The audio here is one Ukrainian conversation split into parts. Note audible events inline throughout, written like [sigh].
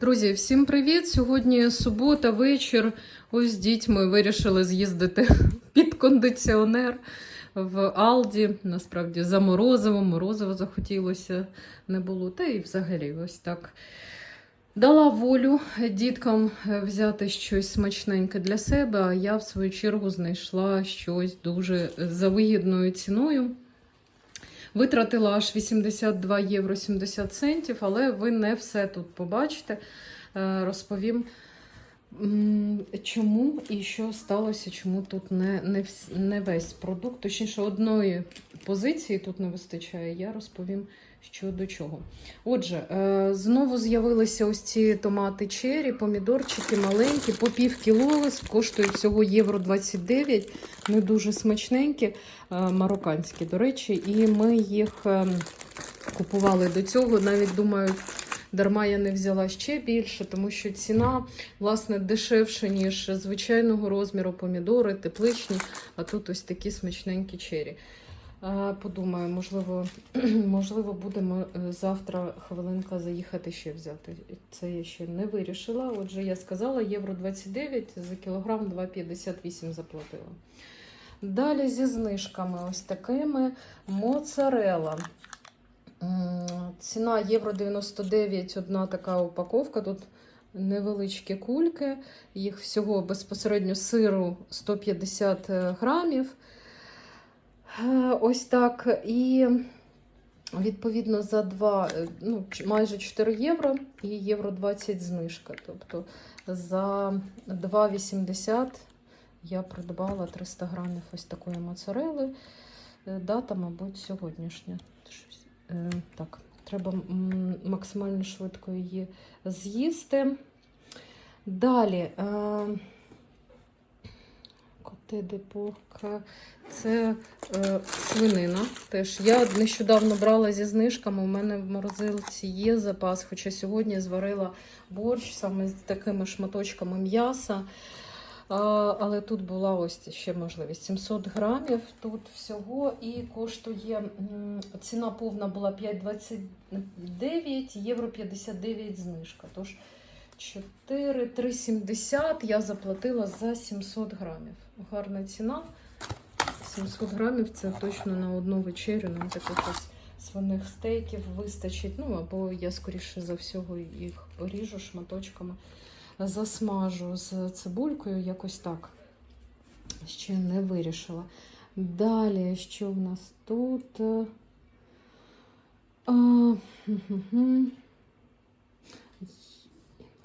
Друзі, всім привіт! Сьогодні субота, вечір. Ось з дітьми вирішили з'їздити [laughs] під кондиціонер в Алді. Насправді за морозиво, морозиво захотілося не було. Та і взагалі ось так. Дала волю діткам е, взяти щось смачненьке для себе, а я в свою чергу знайшла щось дуже за вигідною ціною. Витратила аж 82 євро 70 центів, але ви не все тут побачите. Е, Розповім, чому і що сталося, чому тут не, не, не весь продукт. Точніше, одної позиції тут не вистачає. Я розповім, що до чого. Отже, е, знову з'явилися ось ці томати чері, помідорчики маленькі, по пів кіло, коштують всього євро 29, не дуже смачненькі, е, марокканські, до речі, і ми їх е, купували до цього. Навіть думаю, дарма я не взяла ще більше, тому що ціна, власне, дешевша, ніж звичайного розміру помідори, тепличні, а тут ось такі смачненькі чері. Е, Подумаю, можливо, [clears throat] можливо, будемо е, завтра хвилинка заїхати ще взяти. Це я ще не вирішила. Отже, я сказала, євро 29 за кілограм 2,58 заплатила. Далі зі знижками ось такими моцарела. Ціна євро 99, одна така упаковка. Тут невеличкі кульки, їх всього безпосередньо сиру 150 грамів. Ось так. І відповідно за 2, е, ну, майже 4 євро і євро 20 знижка. Тобто за 2,80 я придбала 300 грамів ось такої моцарели. Е, Дата, мабуть, сьогоднішня. Е, Так, треба максимально швидко її з'їсти. Далі. Е, Коте де порка. Це е, свинина. Теж я нещодавно брала зі знижками. У мене в морозилці є запас, хоча сьогодні зварила борщ саме з такими шматочками м'яса. Але тут була ось ще можливість 700 грамів тут всього і коштує ціна повна була 5,29 євро 59 знижка. Тож 4,370 я заплатила за 700 грамів. Гарна ціна. 700 грамів це точно на одну вечерю, на таких свиних стейків вистачить. Ну або я скоріше за всього їх поріжу шматочками засмажу з цибулькою, якось так. Ще не вирішила. Далі, що в нас тут? А.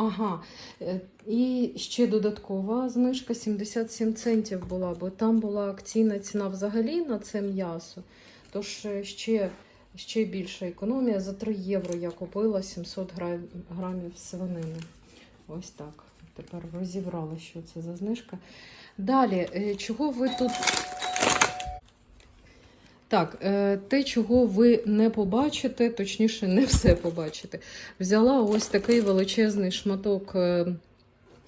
Ага, е, і ще додаткова знижка 77 центів була, бо там була акційна ціна взагалі на це м'ясо. Тож е, ще, ще більша економія. За 3 євро я купила 700 грамів свинини. Ось так. Тепер розібрала, що це за знижка. Далі, е, чого ви тут. Так, е, те, чого ви не побачите, точніше, не все побачите. Взяла ось такий величезний шматок е,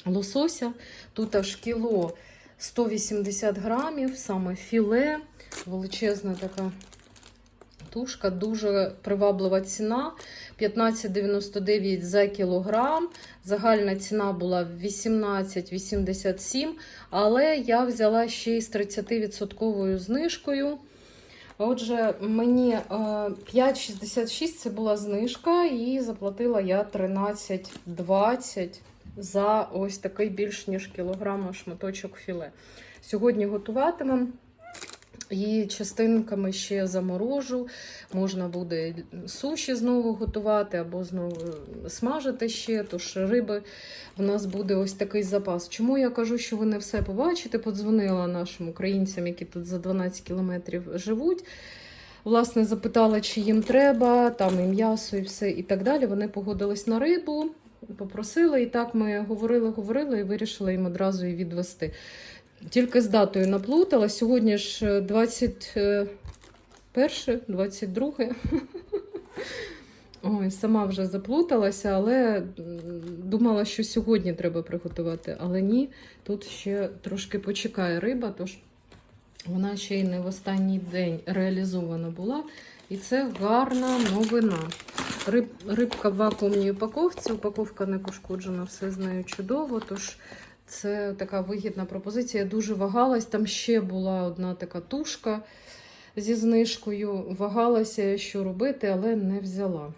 лосося. Тут аж кіло 180 грамів, саме філе, величезна така тушка, дуже приваблива ціна. 15,99 за кілограм. Загальна ціна була 18,87, але я взяла ще й з 30% знижкою. Отже, мені е, 5,66 це була знижка, і заплатила я 13,20 за ось такий більш ніж кілограм шматочок філе. Сьогодні готуватимемо. Її частинками ще заморожу. Можна буде суші знову готувати або знову смажити ще. Тож риби в нас буде ось такий запас. Чому я кажу, що ви не все побачите? Подзвонила нашим українцям, які тут за 12 кілометрів живуть. Власне, запитала, чи їм треба, там і м'ясо, і все, і так далі. Вони погодились на рибу, попросили, і так ми говорили, говорили і вирішили їм одразу її відвести. Тільки з датою наплутала. Сьогодні ж е, 21, 22. Ой, сама вже заплуталася, але думала, що сьогодні треба приготувати. Але ні, тут ще трошки почекає риба, тож вона ще й не в останній день реалізована була. І це гарна новина. Риб, рибка в вакуумній упаковці. Упаковка не пошкоджена, все з нею чудово. Тож це така вигідна пропозиція. Я дуже вагалась. Там ще була одна така тушка зі знижкою. Вагалася, що робити, але не взяла.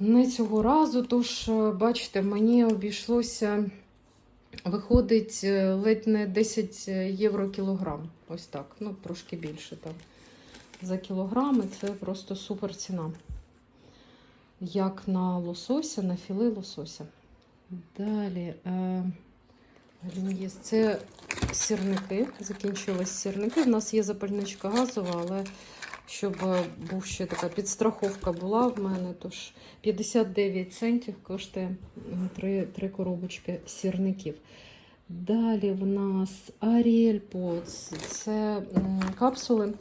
Не цього разу, тож, е, бачите, мені обійшлося, виходить е, ледь не 10 євро кілограм. Ось так, ну трошки більше там. За кілограм, і це просто супер ціна. Як на лосося, на філе лосося. Далі. Е, Це сірники. Закінчились сірники. У нас є запальничка газова, але щоб е, був ще така підстраховка була в мене, тож 59 центів коштує 3, 3 коробочки сірників. Далі в нас Ariel Pods. Це капсули.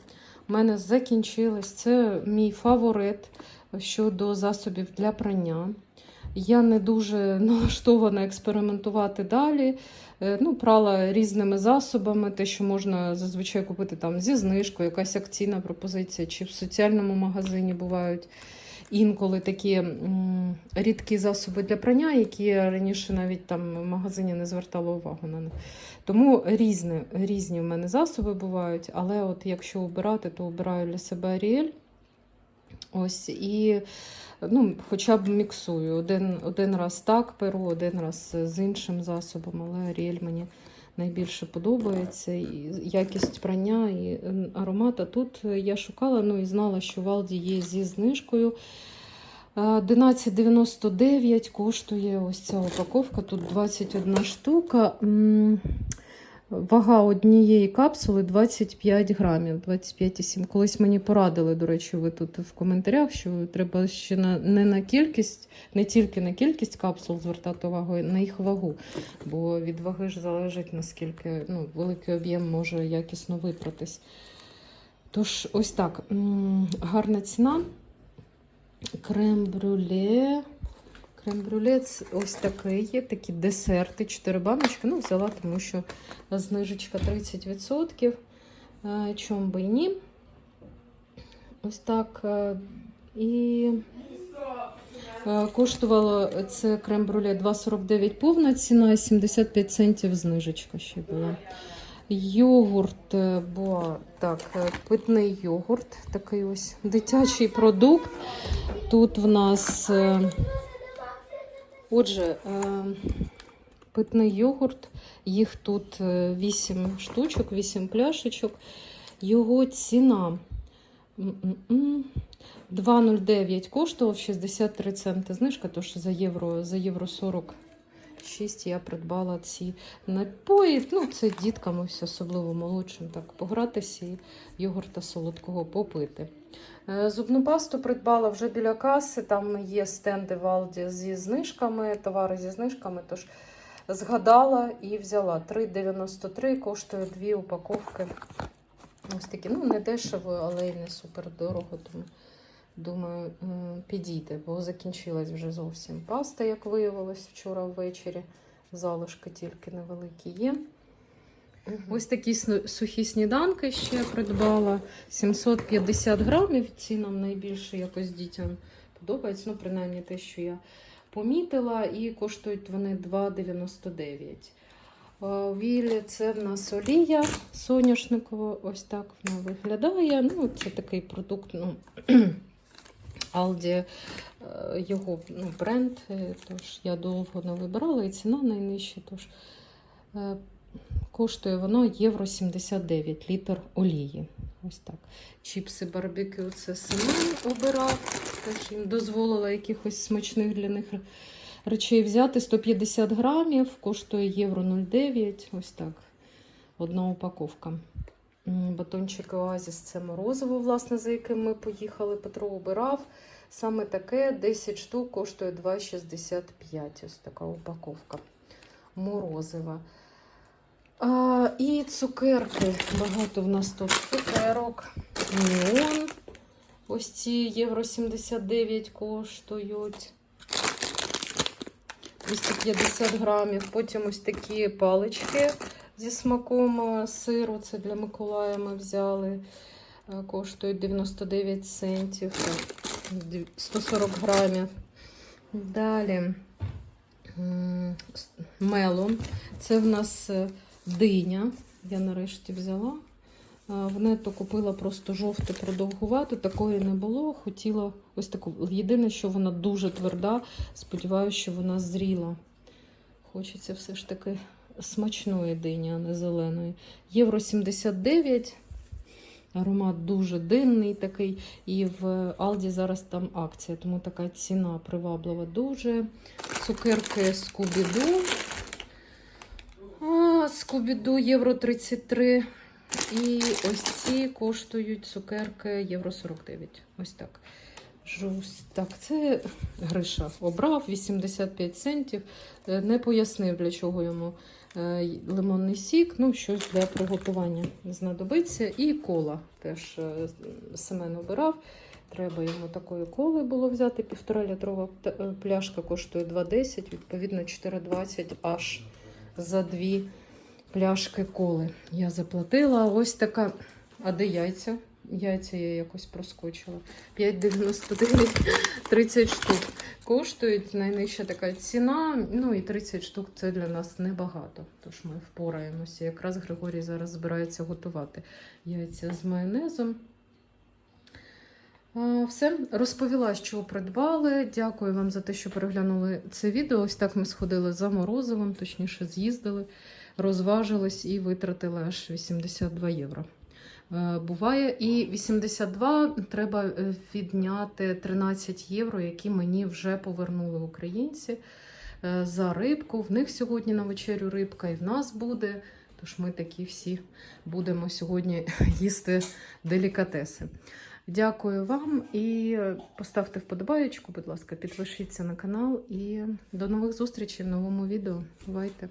У мене закінчились. Це мій фаворит щодо засобів для прання. Я не дуже [laughs] налаштована експериментувати далі. Е, Ну, прала різними засобами, те, що можна зазвичай купити там зі знижкою, якась акційна пропозиція, чи в соціальному магазині бувають інколи такі рідкі засоби для прання, які я раніше навіть там в магазині не звертала увагу на них. Тому різні, різні в мене засоби бувають, але от якщо обирати, то обираю для себе Ariel. Ось і ну, хоча б міксую. Один, один раз так перу, один раз з іншим засобом, але Ariel мені найбільше подобається. І якість прання і аромат. Тут я шукала, ну і знала, що в Алді є зі знижкою. Е, 11,99 коштує ось ця упаковка. Тут 21 штука. Вага однієї капсули 25 грамів, 25,7. Колись мені порадили, до речі, ви тут в коментарях, що треба ще на, не на кількість, не тільки на кількість капсул звертати увагу, а на їх вагу. Бо від ваги ж залежить, наскільки ну, великий об'єм може якісно випратись. Тож, ось так. Гарна ціна. Крем-брюле. Крем-брюле ось такий є, такі десерти, 4 баночки. Ну, взяла, тому що знижечка 30%. Е, Чом би і ні. Ось так. е, І е, коштувало це крем-брюле 2,49 повна ціна, і 75 центів знижечка ще була. Йогурт, бо так, питний йогурт, такий ось дитячий продукт. Тут в нас. Е, Отже, е, питний йогурт, їх тут 8 штучок, 8 пляшечок. Його ціна 2,09 коштував 63 центи знижка, тож за євро, за євро 46 я придбала ці напої. Ну, це діткам, ось особливо молодшим, так погратися і йогурта солодкого попити. Е, Зубну пасту придбала вже біля каси. Там є стенди в Алді зі знижками, товари зі знижками. Тож згадала і взяла 3,93 коштує дві упаковки. Ось такі. Ну, не дешево, але й не супер дорого. Тому думаю, підійде, бо закінчилась вже зовсім паста, як виявилось вчора ввечері. Залишки тільки невеликі є. Ось такі сухі сніданки ще придбала. 750 грамів. Ці нам найбільше якось дітям подобається. Ну, принаймні те, що я помітила, і коштують вони 2,99. Е, Вілі це в нас олія соняшникова. Ось так вона виглядає. Ну, це такий продукт. ну, Алді е, його ну, бренд, е, тож я довго не вибирала, і ціна найнижча. Тож е, коштує воно євро 79 літр олії. Ось так. Чіпси барбекю це Семен обирав. Теж їм дозволила якихось смачних для них речей взяти. 150 грамів, коштує євро 0,9. Ось так. Одна упаковка. Батончик Оазіс це морозиво, власне, за яким ми поїхали. Петро обирав. Саме таке 10 штук коштує 2,65. Ось така упаковка морозива. А, і цукерки. Багато в нас тут цукерок. Неон. Ось ці євро 79 коштують. 250 грамів. Потім ось такі палички зі смаком е, сиру. Це для Миколая ми взяли. Е, Коштують 99 центів. 140 грамів. Далі мелон. Це в нас е, диня. Я нарешті взяла. В нету купила просто жовту продовгувату, такої не було. Хотіла ось таку. Єдине, що вона дуже тверда. Сподіваюся, що вона зріла. Хочеться все ж таки смачної дині, а не зеленої. Євро 79. Аромат дуже динний такий. І в Алді зараз там акція, тому така ціна приваблива дуже. Цукерки Скубіду. А, Скубіду євро 33. І ось ці коштують цукерки євро 49. Ось так. Жусь. Так, це Гриша обрав 85 центів. Е, Не пояснив, для чого йому лимонний сік. Ну, щось для приготування знадобиться. І кола теж е, Семен обирав. Треба йому такої коли було взяти. Півтора літрова е, пляшка коштує 2,10, відповідно 4,20 аж за дві пляшки коли. Я заплатила. Ось така. А де яйця? Яйця я якось проскочила. 5,99, 30 [laughs] штук. Коштують найнижча така ціна. Ну і 30 штук це для нас небагато. Тож ми впораємося. Якраз Григорій зараз збирається готувати яйця з майонезом. Все, розповіла, що придбали. Дякую вам за те, що переглянули це відео. Ось так ми сходили за морозивом, точніше, з'їздили, розважились і витратили аж 82 євро. Е, Буває, і 82 треба е, відняти 13 євро, які мені вже повернули українці е, за рибку. В них сьогодні на вечерю рибка, і в нас буде. Тож ми такі всі будемо сьогодні [laughs] їсти делікатеси. Дякую вам і поставте вподобаєчку, будь ласка, підпишіться на канал і до нових зустрічей в новому відео. Бувайте!